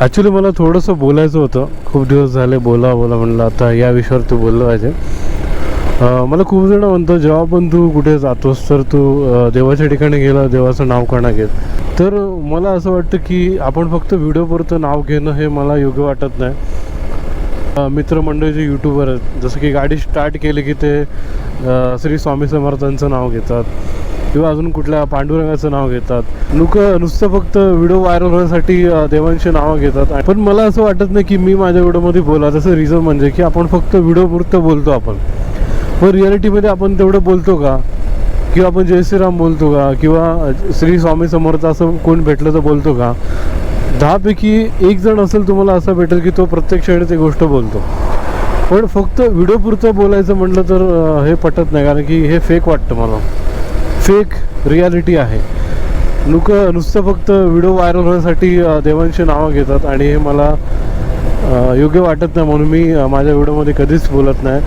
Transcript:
Actually मला थोडंसं बोलायचं होतं. खूप दिवस झाले बोला बोला म्हणलं. आता या विषयावर तू बोललं पाहिजे. मला खूप जण म्हणतो जेव्हा पण तू कुठे जातोस तर तू देवाच्या ठिकाणी गेला देवाचं नाव का घेत. तर मला असं वाटतं की आपण फक्त व्हिडिओपुरतं नाव घेणं हे मला योग्य वाटत नाही. अ, मित्रमंडळी जे यूट्यूबर आहेत जसं की गाडी स्टार्ट केली की ते श्री स्वामी समर्थांचं नाव घेतात. किंवा अजून कुठल्या पांडुरंगाचं नाव घेतात. लोक नुसतं फक्त व्हिडिओ व्हायरल होण्यासाठी देवांची नावं घेतात. पण मला असं वाटत नाही की मी माझ्या व्हिडिओमध्ये बोला त्याचं रिझन म्हणजे की आपण फक्त व्हिडिओपुरतं बोलतो आपण. पण रियालिटीमध्ये आपण तेवढं बोलतो का? किंवा आपण जय श्रीराम बोलतो का? किंवा श्री स्वामी समर्थ असं कोण भेटलं तर बोलतो का? दहापैकी एक जण असेल तुम्हाला असं भेटेल की तो प्रत्येक क्षणी ते गोष्ट बोलतो. पण फक्त व्हिडिओपुरतं बोलायचं म्हटलं तर हे पटत नाही. कारण की हे फेक वाटतं मला. फेक रियालिटी आहे. लोक नुसतं फक्त व्हिडिओ व्हायरल होण्यासाठी देवांची नावं घेतात आणि हे मला योग्य वाटत नाही म्हणून मी माझ्या व्हिडिओमध्ये कधीच बोलत नाही.